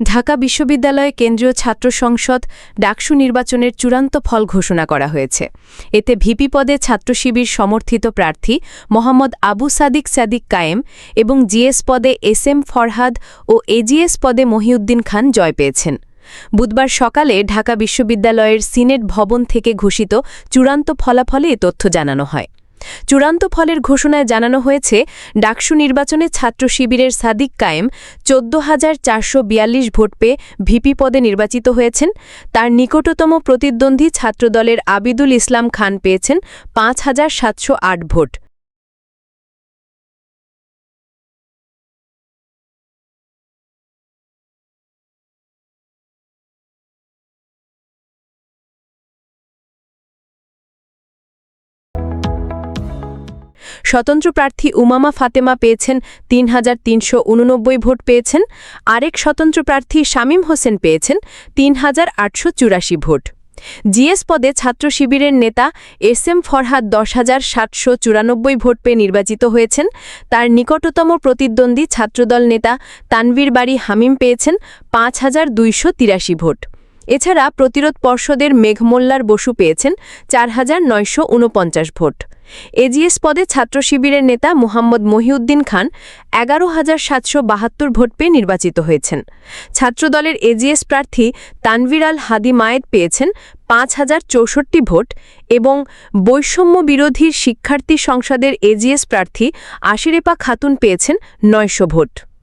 ঢাকা বিশ্ববিদ্যালয়ে কেন্দ্রীয় ছাত্র সংসদ ডাকসু নির্বাচনের চূড়ান্ত ফল ঘোষণা করা হয়েছে। এতে ভিপি পদে ছাত্র শিবির সমর্থিত প্রার্থী মোহাম্মদ আবু সাদিক সাদিক কায়েম এবং জিএস পদে এস এম ফরহাদ ও এজিএস পদে মহিউদ্দিন খান জয় পেয়েছেন। বুধবার সকালে ঢাকা বিশ্ববিদ্যালয়ের সিনেট ভবন থেকে ঘোষিত চূড়ান্ত ফলাফলে এ তথ্য জানানো হয়। চূড়ান্ত ফলের ঘোষণায় জানানো হয়েছে, ডাকসু নির্বাচনে ছাত্র শিবিরের সাদিক কায়েম, চোদ্দ হাজার চারশো বিয়াল্লিশ ভোট পেয়ে ভিপি পদে নির্বাচিত হয়েছেন। তার নিকটতম প্রতিদ্বন্দ্বী ছাত্রদলের আবিদুল ইসলাম খান পেয়েছেন পাঁচ হাজার সাতশো আট ভোট। স্বতন্ত্র প্রার্থী উমামা ফাতেমা পেয়েছেন তিন হাজার তিনশো উননব্বই ভোট পেয়েছেন। আরেক স্বতন্ত্র প্রার্থী শামীম হোসেন পেয়েছেন তিন হাজার আটশো চুরাশি ভোট। জিএস পদে ছাত্র শিবিরের নেতা এস এম ফরহাদ দশ হাজার সাতশো চুরানব্বই ভোট পেয়ে নির্বাচিত হয়েছেন। তার নিকটতম প্রতিদ্বন্দ্বী ছাত্রদল নেতা তানভীর বাড়ি হামিম পেয়েছেন পাঁচ হাজার দুইশো তিরাশি ভোট। এছাড়া প্রতিরোধ পর্ষদের মেঘমোল্লার বসু পেয়েছেন চার হাজার নয়শো উনপঞ্চাশ ভোট। এজিএস পদে ছাত্র শিবিরের নেতা মোহাম্মদ মহিউদ্দিন খান এগারো হাজার সাতশো বাহাত্তর ভোট পেয়ে নির্বাচিত হয়েছেন। ছাত্রদলের এজিএস প্রার্থী তানভির আল হাদি মায়েদ পেয়েছেন পাঁচ হাজার চৌষট্টি ভোট এবং বৈষম্য বিরোধী শিক্ষার্থী সংসদের এজিএস প্রার্থী আশিরেপা খাতুন পেয়েছেন নয়শো ভোট।